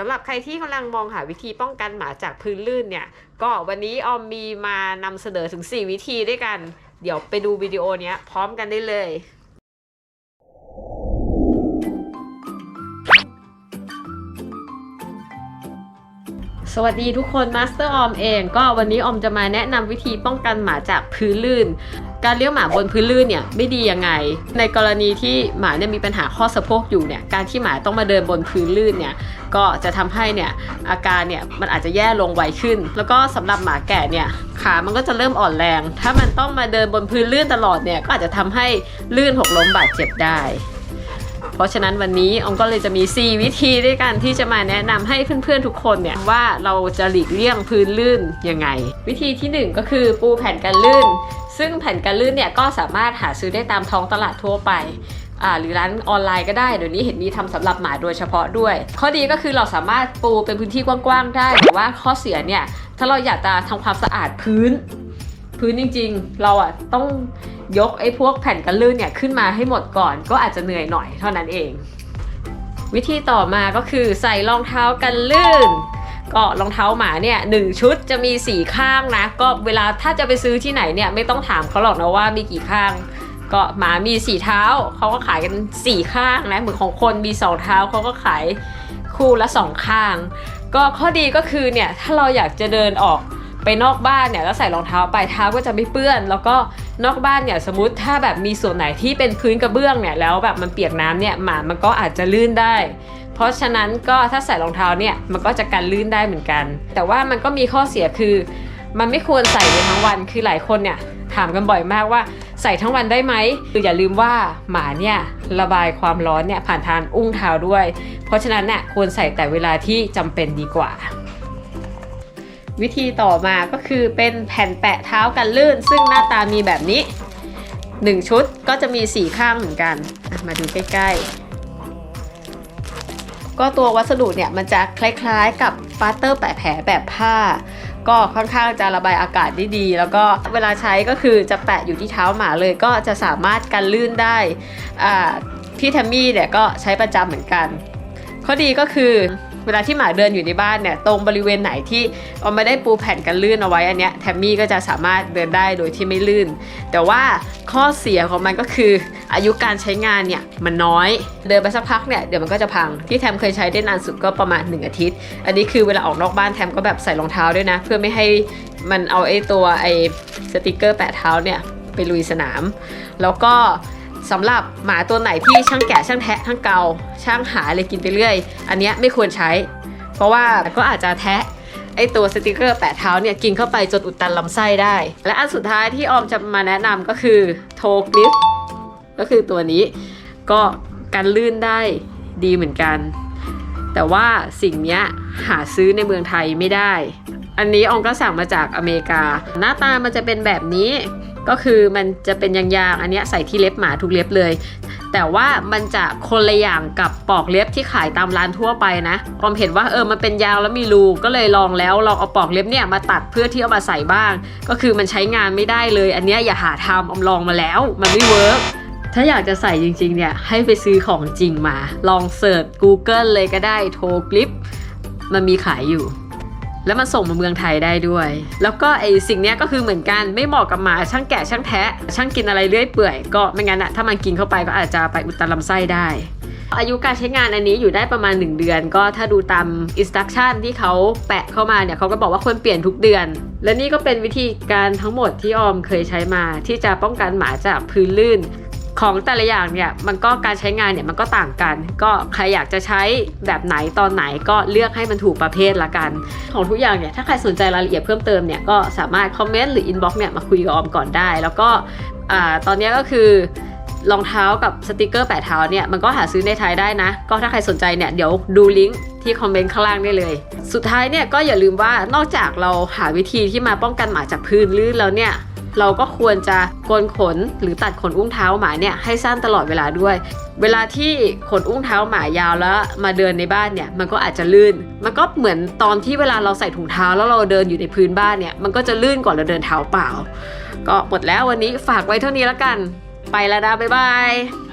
สำหรับใครที่กำลังมองหาวิธีป้องกันหมาจากพื้นลื่นเนี่ย ก็วันนี้ออมมีมานำเสนอถึง 4 วิธีด้วยกัน เดี๋ยวไปดูวิดีโอนี้พร้อมกันได้เลยสวัสดีทุกคนมาสเตอร์ออมเอง ก็วันนี้ออมจะมาแนะนำวิธีป้องกันหมาจากพื้นลื่น การเลี้ยงหมาบนพื้นลื่นเนี่ยไม่ดียังไง ในกรณีที่หมาเนี่ยมีปัญหาข้อสะโพกอยู่เนี่ยการที่หมาต้องมาเดินบนพื้นลื่นเนี่ยก็จะทำให้เนี่ยอาการเนี่ยมันอาจจะแย่ลงไวขึ้น แล้วก็สำหรับหมาแก่เนี่ยขามันก็จะเริ่มอ่อนแรง ถ้ามันต้องมาเดินบนพื้นลื่นตลอดเนี่ยก็อาจจะทำให้ลื่นหกล้มบาดเจ็บได้ เพราะฉะนั้นวันนี้ออมก็เลยจะมี 4 วิธีด้วยกันที่จะมาแนะนำให้เพื่อนๆทุกคนเนี่ยว่าเราจะหลีกเลี่ยงพื้นลื่นยังไง วิธีที่ 1 ก็คือปูแผ่นกันลื่น ซึ่งแผ่นกันลื่นเนี่ยก็สามารถหาซื้อได้ตามท้องตลาดทั่วไปหรือร้านออนไลน์ก็ได้เดี๋ยวนี้เห็นมีทำสำหรับหมาโดยเฉพาะด้วย ข้อดีก็คือเราสามารถปูเป็นพื้นที่กว้างๆได้แต่ว่าข้อเสียเนี่ยถ้าเราอยากจะทำความสะอาดพื้น พื้นจริง ๆ เราอะต้อง ยกไอ้พวกแผ่นกันลื่นเนี่ยขึ้นมาให้หมดก่อน ก็อาจจะเหนื่อยหน่อยเท่านั้นเอง วิธีต่อมาก็คือใส่รองเท้ากันลื่น ก็รองเท้าหมาเนี่ยหนึ่งชุดจะมีสี่ข้างนะ ก็เวลาถ้าจะไปซื้อที่ไหนเนี่ยไม่ต้องถามเขาหรอกนะว่ามีกี่ข้าง ก็หมามีสี่เท้าเขาก็ขายกันสี่ข้างนะเหมือนของคนมีสองเท้าเขาก็ขายคู่ละสองข้าง ก็ข้อดีก็คือเนี่ยถ้าเราอยากจะเดินออก ไปนอกบ้านเนี่ยแล้วใส่รองเท้าไปเท้าก็จะไม่เปื้อน แล้วก็นอกบ้านเนี่ยสมมติถ้าแบบมีส่วนไหนที่เป็นพื้นกระเบื้องเนี่ยแล้วแบบมันเปียกน้ำเนี่ยหมามันก็อาจจะลื่นได้ เพราะฉะนั้นก็ถ้าใส่รองเท้าเนี่ยมันก็จะกันลื่นได้เหมือนกัน แต่ว่ามันก็มีข้อเสียคือ มันไม่ควรใส่ไปทั้งวันคือหลายคนเนี่ยถามกันบ่อยมากว่าใส่ทั้งวันได้ไหมคืออย่าลืมว่าหมาเนี่ยระบายความร้อนเนี่ยผ่านทางอุ้งเท้าด้วย เพราะฉะนั้นเนี่ยควรใส่แต่เวลาที่จำเป็นดีกว่า วิธีต่อมาก็คือเป็นแผ่นแปะเท้ากันลื่น ซึ่งหน้าตามีแบบนี้ 1 ชุดก็จะมี 4 ข้างเหมือนกัน มาดูใกล้ๆ ก็ตัววัสดุเนี่ยมันจะคล้ายๆ กับปาเตอร์แปะแผลแบบผ้า ก็ค่อนข้างจะระบายอากาศได้ดี แล้วก็เวลาใช้ก็คือจะแปะอยู่ที่เท้าหมาเลย ก็จะสามารถกันลื่นได้อ่าพี่แทมมี่เนี่ยก็ใช้ประจำเหมือนกัน ข้อดีก็คือ เวลาที่หมาเดินอยู่ในบ้านเนี่ยตรงบริเวณไหนที่เอาไม่ได้ปูแผ่นกันลื่นเอาไว้อันเนี้ยแทมมี่ก็จะสามารถเดินได้โดยที่ไม่ลื่น แต่ว่าข้อเสียของมันก็คืออายุการใช้งานเนี่ยมันน้อย เดินไปสักพักเนี่ยเดี๋ยวมันก็จะพังที่แทมเคยใช้ได้นานสุดก็ประมาณ 1 อาทิตย์ อันนี้คือเวลาออกนอกบ้านแทมก็แบบใส่รองเท้าด้วยนะ เพื่อไม่ให้มันเอาไอ้ตัวไอ้สติกเกอร์แปะเท้าเนี่ยไปลุยสนาม แล้วก็ สำหรับหมาตัวไหนที่ช่างแกะช่างแทะช่างเกาช่างหาอะไรกินไปเรื่อย อันเนี้ยไม่ควรใช้ เพราะว่าก็อาจจะแทะไอตัวสติกเกอร์แปะเท้าเนี่ยกินเข้าไปจนอุดตันลำไส้ได้ และอันสุดท้ายที่ออมจะมาแนะนำก็คือโทกลิฟก็คือตัวนี้ก็กันลื่นได้ดีเหมือนกัน แต่ว่าสิ่งนี้หาซื้อในเมืองไทยไม่ได้ อันนี้อองก็สั่งมาจากอเมริกา หน้าตามันจะเป็นแบบนี้ ก็คือมันจะเป็นยางๆ อันนี้ใส่ที่เล็บหมาทุกเล็บเลย แต่ว่ามันจะคนละอย่างกับปอกเล็บที่ขายตามร้านทั่วไปนะออมเห็นว่าเออมันเป็นยางแล้วมีรูก็เลยลองแล้วลองเอาปอกเล็บเนี่ยมาตัดเพื่อที่เอามาใส่บ้าง ก็คือมันใช้งานไม่ได้เลย อันนี้อย่าหาทำออมลองมาแล้ว มันไม่เวิร์กถ้าอยากจะใส่จริงๆเนี่ยให้ไปซื้อของจริงมา ลองเสิร์ช Google เลยก็ได้โทรคลิปมันมีขายอยู่ แล้วมันส่งมาเมืองไทยได้ด้วย แล้วก็ไอสิ่งเนี้ยก็คือเหมือนกันไม่เหมาะกับหมาช่างแกะช่างแทะช่างกินอะไรเรื่อยเปื่อยก็ไม่งั้นอะถ้ามันกินเข้าไปก็อาจจะไปอุดตันลำไส้ได้ อายุการใช้งานอันนี้อยู่ได้ประมาณ 1 เดือน ก็ถ้าดูตามอินสตั c ชั่นที่เขาแปะเข้ามาเนี่ยเขาก็บอกว่าควรเปลี่ยนทุกเดือน และนี่ก็เป็นวิธีการทั้งหมดที่ออมเคยใช้มาที่จะป้องกันหมาจากพื้นลื่น ของแต่ละอย่างเนี่ยมันก็การใช้งานเนี่ยมันก็ต่างกัน ก็ใครอยากจะใช้แบบไหนตอนไหนก็เลือกให้มันถูกประเภทละกัน ของทุกอย่างเนี่ยถ้าใครสนใจรายละเอียดเพิ่มเติมเนี่ยก็สามารถคอมเมนต์หรืออินบ็อกซ์เนี่ยมาคุยกับออมก่อนได้ แล้วก็ตอนนี้ก็คือรองเท้ากับสติกเกอร์แปะเท้าเนี่ยมันก็หาซื้อในไทยได้นะ ก็ถ้าใครสนใจเนี่ยเดี๋ยวดูลิงก์ที่คอมเมนต์ข้างล่างได้เลย สุดท้ายเนี่ยก็อย่าลืมว่านอกจากเราหาวิธีที่มาป้องกันหมาจากพื้นลื่นแล้วเนี่ย เราก็ควรจะโกนขนหรือตัดขนอุ้งเท้าหมาเนี่ยให้สั้นตลอดเวลาด้วย เวลาที่ขนอุ้งเท้าหมายาวแล้วมาเดินในบ้านเนี่ยมันก็อาจจะลื่น มันก็เหมือนตอนที่เวลาเราใส่ถุงเท้าแล้วเราเดินอยู่ในพื้นบ้านเนี่ยมันก็จะลื่นกว่าเราเดินเท้าเปล่า ก็หมดแล้ววันนี้ฝากไว้เท่านี้แล้วกัน ไปแล้วนะบ๊ายบาย